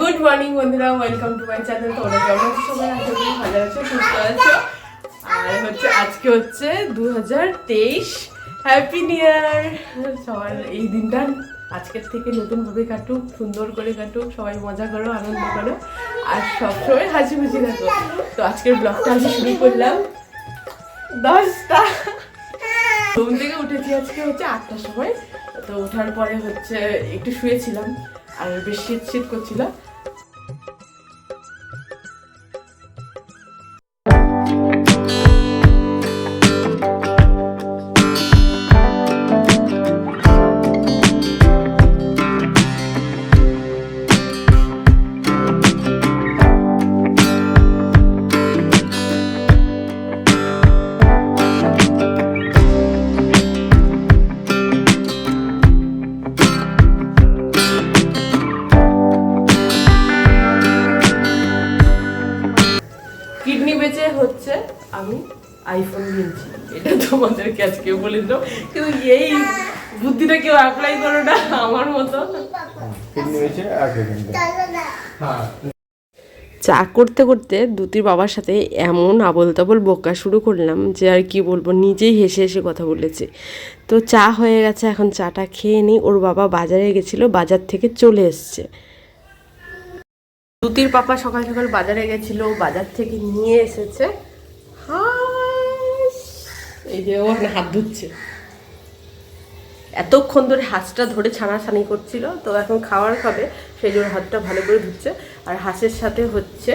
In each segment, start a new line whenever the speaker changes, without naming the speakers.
Good morning বন্ধুরা। Welcome to my channel তোমরা কেমন আছো? সবাই আশা করি ভালো আছো, সুস্থ আছো। আর হচ্ছে, আজকে হচ্ছে দু হাজার তেইশ। হ্যাপি নিউ ইয়ার সবার এই দিনটা আজকের থেকে নতুনভাবে কাটুক, সুন্দর করে কাটুক, সবাই মজা করো, আনন্দ করো, আর সবসময় হাসি খুশি থাকো। তো আজকের ব্লগটা আমি শুরু করলাম দশটা। ঘুম থেকে উঠেছি আজকে হচ্ছে আটটার সময়। তো ওঠার পরে হচ্ছে একটু শুয়েছিলাম, আর বেশ শীত শীত করছিল বলে দিলাম কিন্তু এই বুদ্ধিটা কেউ অ্যাপ্লাই করো না, আমার মতো। চা করতে করতে দুতির বাবার সাথে এমন আবল তাবল বকা শুরু করলাম যে আর কি বলব, নিজেই হেসে হেসে কথা বলেছে। তো চা হয়ে গেছে, এখন চাটা খেয়ে নিই। ওর বাবা বাজারে গেছিল, বাজার থেকে চলে এসছে। দুতির পাপা সকাল সকাল বাজারে গেছিল, বাজার থেকে নিয়ে এসেছে। এই যে ও এখন হাত ধুচ্ছে। এতক্ষণ ধরে হাঁসটা ধরে ছানাছানি করছিল তো এখন খাওয়ার খাবে সেই জন্য হাতটা ভালো করে ধুচ্ছে। আর হাঁসের সাথে হচ্ছে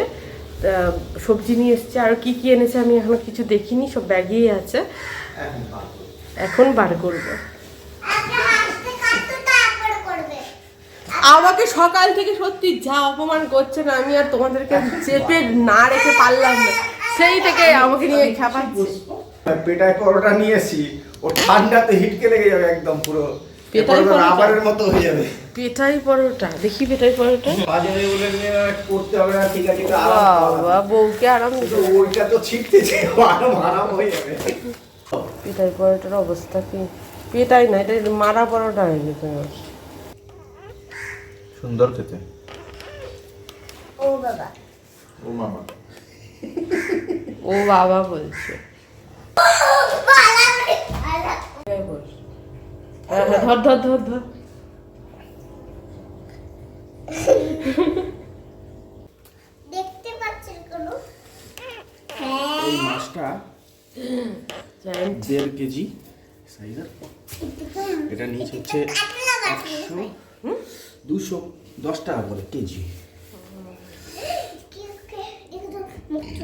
সবজি নিয়ে এসছে। আর কি কি এনেছে আমি এখনও কিছু দেখিনি সব ব্যাগেই আছে। এখন বার করব। আমাকে সকাল থেকে সত্যি যা অপমান করছে না আমি আর তোমাদেরকে চেপে না রেখে পারলাম না। সেই থেকে আমাকে নিয়ে খেপাচ্ছে
পেটায় পরোটা নিয়ে এসি ও ঠান্ডাতে হিটকে লেগে যাবে একদম পুরো? রাবারের মতো হয়ে যাবে।
পেটাই পরোটা? দেখি পেটাই পরোটা?
বাজারে বলে করতে হবে না ঠিক আছে।
বাবা বউকে আরাম
ওইটা তো ছিটতেছে আরাম আরাম হয়ে যাবে।
পেটাই পরোটার অবস্থা কি? পেটাই না এটা মারা পরোটা হয়ে গেছে।
সুন্দর খেতে।
ও বাবা।
ও মামা।
ও বাবা বলছে। বল। ধর ধর ধর ধর
দেখতে পাচ্ছেন কোনো
এই মাছটা দেড় কেজি সাইজের এটা নিচে হচ্ছে একশো দুশো দশ টাকা করে কেজি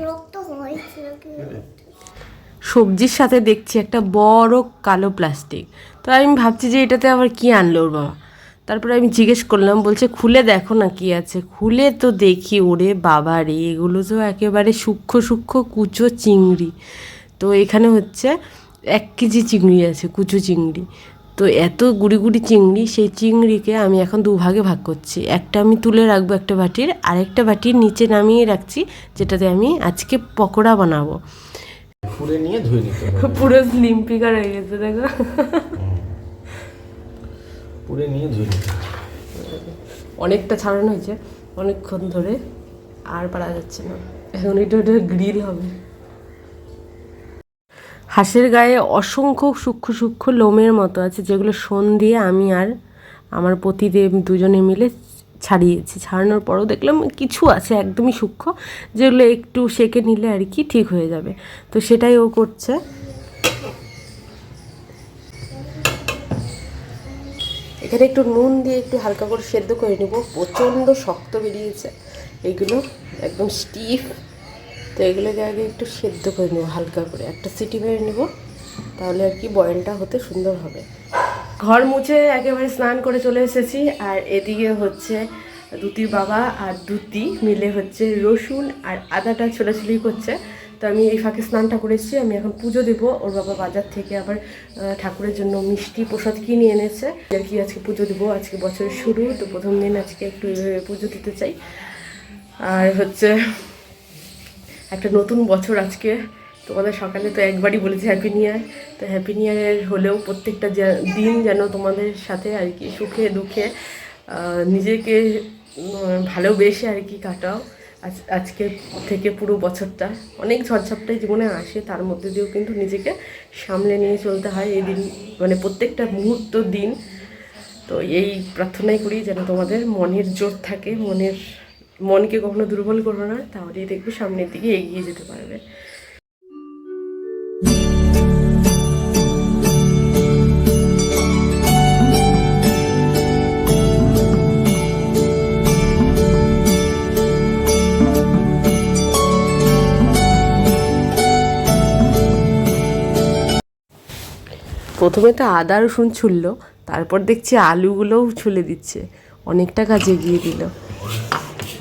রক্ত হয়েছিল
সবজির সাথে দেখছি একটা বড় কালো প্লাস্টিক তো আমি ভাবছি যে এটাতে আবার কি আনলো ওর বাবা? তারপরে আমি জিজ্ঞেস করলাম, বলছে, খুলে দেখো না কি আছে? খুলে তো দেখি, ওরে বাবা রে, এগুলো তো একেবারে সূক্ষ্ম সূক্ষ্ম কুচো চিংড়ি। তো এখানে হচ্ছে এক কেজি চিংড়ি আছে, কুচো চিংড়ি। তো এত গুড়ি গুড়ি চিংড়ি, সেই চিংড়িকে আমি এখন দুভাগে ভাগ করছি। একটা আমি তুলে রাখব একটা বাটির, আরেকটা বাটির নিচে নামিয়ে রাখছি, যেটাতে আমি আজকে পকোড়া বানাবো।
ফুলে নিয়ে ধুয়ে নিতে হবে।
পুরো স্লিম ফিগার হয়ে গেছে দেখো।
পুরে নিয়ে ধুয়ে নিতে
অনেকটা ছাড়ানো হয়েছে অনেকক্ষণ ধরে আর পারা যাচ্ছে না। এখন এটা গ্রিল হবে। হাঁসের গায়ে অসংখ্য সূক্ষ্ম সূক্ষ্ম লোমের মতো আছে যেগুলো শোন দিয়ে আমি আর আমার পতিদেব দুজনে মিলে ছাড়িয়েছি, ছাড়ানোর পরও দেখলাম কিছু আছে একদমই সূক্ষ্ম, যেগুলো একটু সেকে নিলে আর কি ঠিক হয়ে যাবে। তো সেটাই ও করছে। এখানে একটু নুন দিয়ে একটু হালকা করে সেদ্ধ করে নেব। প্রচণ্ড শক্ত বেরিয়েছে। এগুলো একদম স্টিফ। তো এগুলোকে আগে একটু সেদ্ধ করে নেব হালকা করে। একটা সিটি মেরে নেব, তাহলে আর কি বয়েলটা হতে সুন্দর হবে। ঘর মুছে একেবারে স্নান করে চলে এসেছি, আর এদিকে হচ্ছে দুতির বাবা আর দুতি মিলে হচ্ছে রসুন আর আদাটা ছোলাছুলি করছে। তো আমি এই ফাঁকে স্নানটা করে এসেছি, আমি এখন পুজো দেবো। ওর বাবা বাজার থেকে আবার ঠাকুরের জন্য মিষ্টি প্রসাদ কিনে এনেছে। আর কি আজকে পুজো দেবো, আজকে বছরের শুরু, তো প্রথম দিন আজকে একটু পুজো দিতে চাই। আর হচ্ছে একটা নতুন বছর আজকে তোমাদের সকালে তো একবারই বলেছি হ্যাপি নিউ ইয়ার তো হ্যাপি নিউ হলেও প্রত্যেকটা দিন যেন তোমাদের সাথে আর কি সুখে দুঃখে নিজেকে ভালোবেসে আর কি কাটাও। আজ, আজকে থেকে পুরো বছরটা। অনেক ঝড়ঝাপটাই জীবনে আসে, তার মধ্যে দিয়েও কিন্তু নিজেকে সামলে নিয়ে চলতে হয় এই দিন মানে প্রত্যেকটা মুহূর্ত দিন। তো এই প্রার্থনাই করি যেন তোমাদের মনের জোর থাকে, মনের, মনকে কখনো দুর্বল করো না, তাহলেই দেখবে সামনের দিকে এগিয়ে যেতে পারবে। প্রথমে তো আদা, রসুন ছুললো, তারপর দেখছি আলুগুলোও ছুলে দিচ্ছে। অনেকটা কাজে গিয়ে দিল।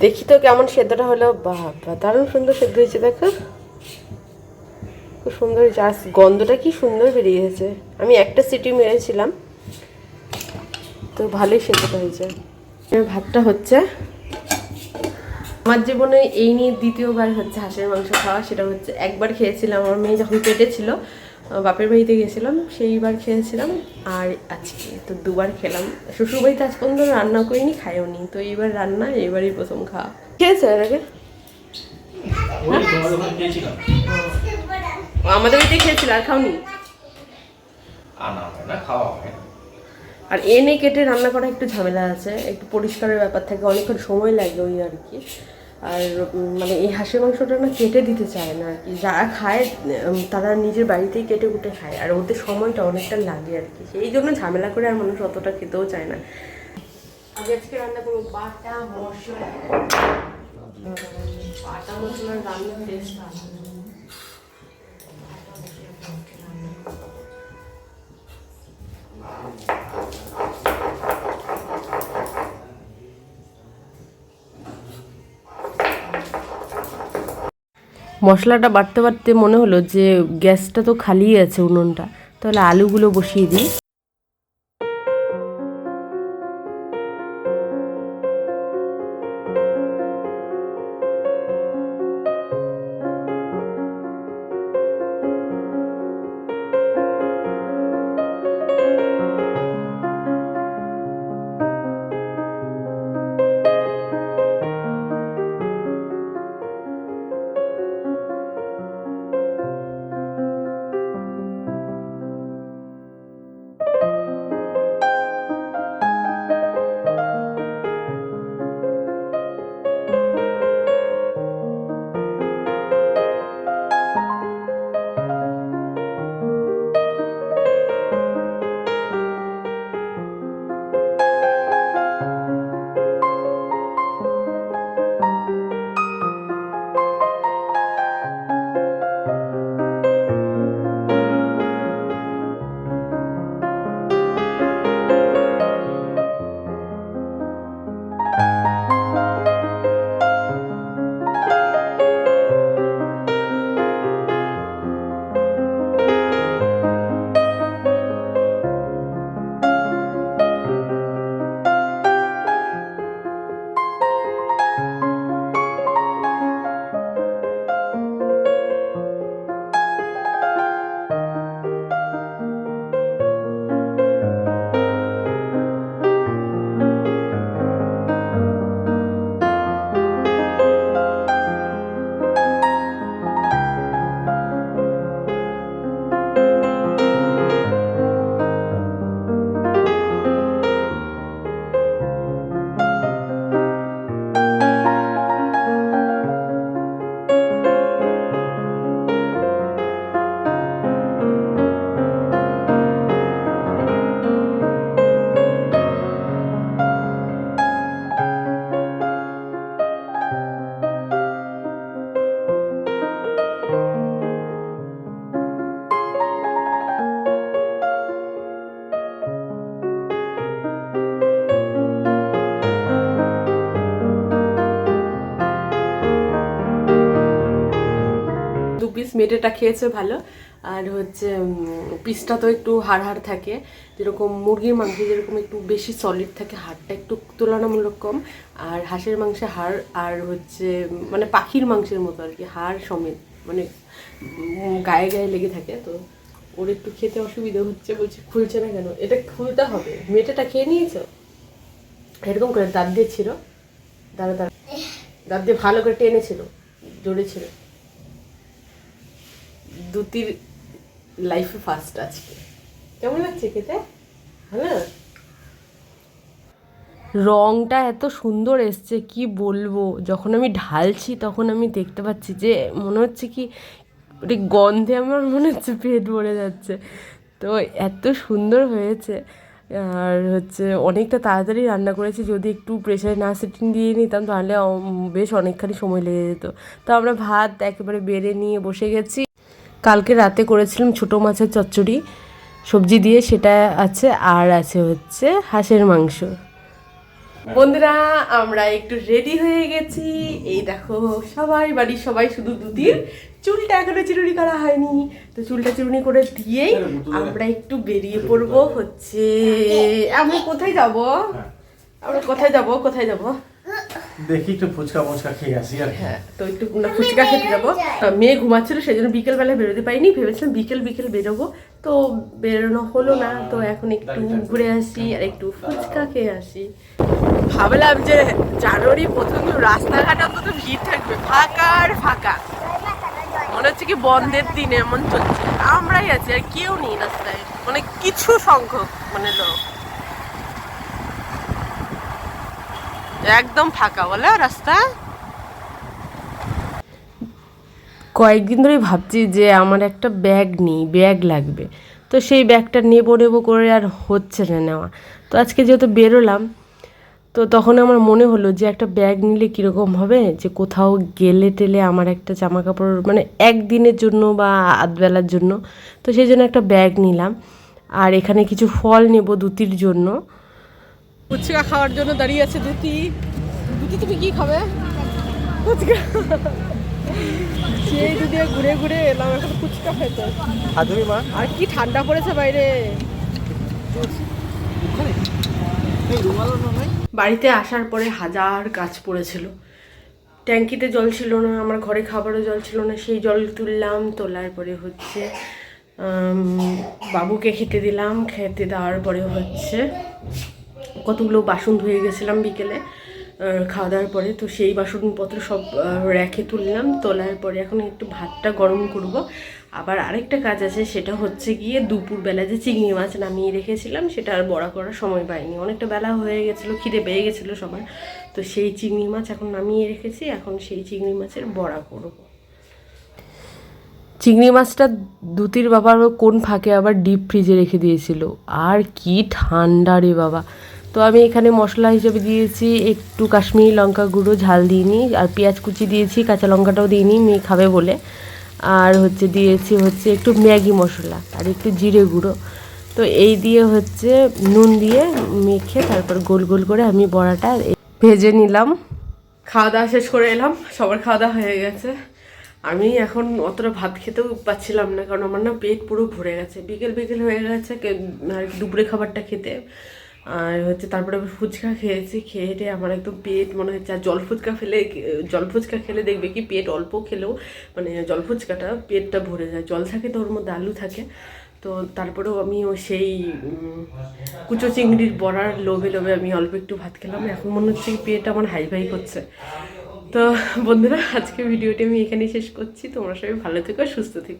দেখি তো কেমন সেদ্ধটা হলো। বাবা, দারুণ সুন্দর সেদ্ধ হয়েছে, দেখো। খুব সুন্দর জাস গন্ধটা কি সুন্দর বেরিয়েছে আমি একটা সিটি মেরেছিলাম, তো ভালোই সেদ্ধটা হয়েছে। ভাতটা হচ্ছে আমার জীবনে এই নিয়ে দ্বিতীয়বার হচ্ছে হাঁসের মাংস খাওয়া সেটা হচ্ছে একবার খেয়েছিলাম। আমার মেয়ে যখন পেটে ছিল বাপের বাড়িতে গেছিলাম সেইবার খেয়েছিলাম। আর আজকে তো দুবার খেলাম। শ্বশুর বাড়িতে আজ পর্যন্ত রান্না করিনি খাইও নি। তো এইবার রান্না এইবারই প্রথম খাওয়া। খেয়েছে এর আগে? আমাদের বাড়িতে খেয়েছিল আর খাওনি?
আনা হয় না খাওয়া হয় না
আর এনে কেটে রান্না করা একটু ঝামেলা আছে একটু পরিষ্কারের ব্যাপার থাকে অনেকক্ষণ সময় লাগে ওই আর কি। আর মানে এই হাঁসের মাংসটা না কেটে দিতে চায় না আর কি। যারা খায় তারা নিজের বাড়িতেই কেটে কুটে খায় আর ওদের সময়টা অনেকটা লাগে আর কি। সেই জন্য ঝামেলা করে আর মানুষ অতটা খেতেও চায় না। আগে আজকে রান্না করব বাটা মশলা। বাটা মশলার রান্না টেস্ট মশলাটা বাড়তে বাড়তে মনে হলো যে গ্যাসটা তো খালি আছে উনুনটা, তাহলে আলুগুলো বসিয়ে দিই। পিস মেটেটা খেয়েছে ভালো। আর হচ্ছে পিসটা তো একটু হাড় হাড় থাকে। যেরকম মুরগির মাংস যেরকম একটু বেশি সলিড থাকে, হাড়টা একটু তুলনামূলক কম। আর হাঁসের মাংসে হাড় আর হচ্ছে মানে পাখির মাংসের মতো আর কি, হাড় সমেত মানে গায়ে গায়ে লেগে থাকে। তো ওর একটু খেতে অসুবিধা হচ্ছে, বলছে, খুলছে না কেন? এটা খুলতে হবে। মেটেটা খেয়ে নিয়েছো? এরকম করে দাঁত দিয়ে ছিল। দাঁড়া দাঁড়া। দাঁত দিয়ে ভালো করে টেনেছিল জোরে ছিল দুতির লাইফে ফার্স্ট আজকে কেমন লাগছে খেতে? ভালো? রংটা এত সুন্দর এসছে, কি বলব? যখন আমি ঢালছি তখন আমি দেখতে পাচ্ছি যে মনে হচ্ছে কি ওটি গন্ধে আমার মনে হচ্ছে পেট ভরে যাচ্ছে। তো এত সুন্দর হয়েছে। আর হচ্ছে অনেকটা তাড়াতাড়ি রান্না করেছি, যদি একটু প্রেশারে না সিটিং দিয়ে নিতাম তাহলে বেশ অনেকখানি সময় লেগে যেত। তো আমরা ভাত একেবারে বেড়ে নিয়ে বসে গেছি। কালকে রাতে করেছিলাম ছোটো মাছের চচ্চড়ি। সবজি দিয়ে সেটা আছে আর আছে হচ্ছে হাঁসের মাংস। বন্ধুরা আমরা একটু রেডি হয়ে গেছি। এই দেখো সবাই বাড়ির সবাই শুধু দুদিন। চুলটা এখনও চিরুনি করা হয়নি। তো চুলটা চিরুনি করে দিয়েই আমরা একটু বেরিয়ে পড়ব হচ্ছে। আমরা কোথায় যাব? আমরা কোথায় যাব? কোথায় যাব?
দেখি একটু ফুচকা ফুচকা খেয়ে আসি আর
হ্যাঁ তো একটু ফুচকা খেতে যাব। মেয়ে ঘুমাচ্ছিল সেই জন্য বেরোতে পারিনি। ভেবেছিলাম বিকেল বিকেল বেরোবো। তো বেরোনো হলো না, তো এখন একটু ঘুরে আসি আর একটু ফুচকা খেয়ে আসি। ভাবলাম যে জানুয়ারি প্রথম রাস্তাঘাট অন্তত ভিড় থাকবে। ফাঁকা আর ফাঁকা। মনে হচ্ছে কি বন্ধের দিন, এমন চলছে। আমরাই আছি আর কেউ নেই রাস্তায়। মানে কিছু সংখ্যক মানে লোক। একদম ফাঁকা বলে রাস্তা। কয়েকদিন ধরেই ভাবছি যে আমার একটা ব্যাগ নেই, ব্যাগ লাগবে। তো সেই ব্যাগটা নেব নেব করে আর হচ্ছে না নেওয়া। তো আজকে যেহেতু বেরোলাম, তো তখন আমার মনে হলো যে একটা ব্যাগ নিলে কীরকম হবে? যে কোথাও গেলে টেলে আমার একটা জামা কাপড় মানে একদিনের জন্য বা আধবেলার জন্য। তো সেই জন্য একটা ব্যাগ নিলাম। আর এখানে কিছু ফল নেব দুতির জন্য। ফুচকা খাওয়ার জন্য দাঁড়িয়ে আছে দুতি দুতি তুমি কি খাবে? ফুচকা। সেই দুধে ঘুরে ঘুরে এলাম এখন ফুচকা খেতে
আর তুমি মা?
আর কি ঠান্ডা পড়েছে বাইরে? বাড়িতে আসার পরে হাজার কাজ পড়েছিল। ট্যাঙ্কিতে জল ছিল না আমার ঘরে খাবারও জল ছিল না সেই জল তুললাম তোলার পরে হচ্ছে বাবুকে খেতে দিলাম খেতে দেওয়ার পরে হচ্ছে কতগুলো বাসন ধুয়ে গেছিলাম বিকেলে খাওয়া দাওয়ার পরে, তো সেই বাসনপত্র সব রেখে তুললাম, তোলার পরে এখন একটু ভাতটা গরম করব। আবার আরেকটা কাজ আছে, সেটা হচ্ছে গিয়ে দুপুরবেলা যে চিংড়ি মাছ নামিয়ে রেখেছিলাম, সেটা আর বড়া করার সময় পাইনি। অনেকটা বেলা হয়ে গেছিল, খিদে পেয়ে গেছিল সবার। তো সেই চিংড়ি মাছ এখন নামিয়ে রেখেছি, এখন সেই চিংড়ি মাছের বড়া করব। চিংড়ি মাছটা দুতির বাবার কোন ফাঁকে আবার ডিপ ফ্রিজে রেখে দিয়েছিল। আর কি ঠান্ডা রে বাবা। তো আমি এখানে মশলা হিসেবে দিয়েছি একটু কাশ্মীরি লঙ্কা গুঁড়ো, ঝাল দিইনি, আর পেঁয়াজ কুচি দিয়েছি, কাঁচা লঙ্কাটাও দিইনি, মেয়ে খাবে বলে। আর হচ্ছে দিয়েছি হচ্ছে একটু ম্যাগি মশলা আর একটু জিরে গুঁড়ো। তো এই দিয়ে হচ্ছে নুন দিয়ে মেখে তারপর গোল গোল করে আমি বড়াটা ভেজে নিলাম। খাওয়া দাওয়া শেষ করে এলাম, সবার খাওয়া দাওয়া হয়ে গেছে। আমি এখন অতটা ভাত খেতেও পাচ্ছিলাম না, কারণ আমার না পেট পুরো ভরে গেছে। বিকেল বিকেল হয়ে গেছে আর দুপুরে খাবারটা খেতে। আর হচ্ছে তারপরে ফুচকা খেয়েছি, খেয়ে টেয়ে আমার একদম পেট মনে হচ্ছে, আর জল ফুচকা ফেলে, জল ফুচকা খেলে দেখবে কি পেট অল্প খেলেও মানে জল ফুচকাটা পেটটা ভরে যায়, জল থাকে তো ওর মধ্যে আলু থাকে। তো তারপরেও আমি সেই কুচো চিংড়ির বড়ার লোভে লোভে আমি অল্প একটু ভাত খেলাম, এখন মনে হচ্ছে পেট আমার হাই ফাই করছে। তো বন্ধুরা আজকে ভিডিওটি আমি এখানেই শেষ করছি, তোমরা সবাই ভালো থেকো, সুস্থ থেকো।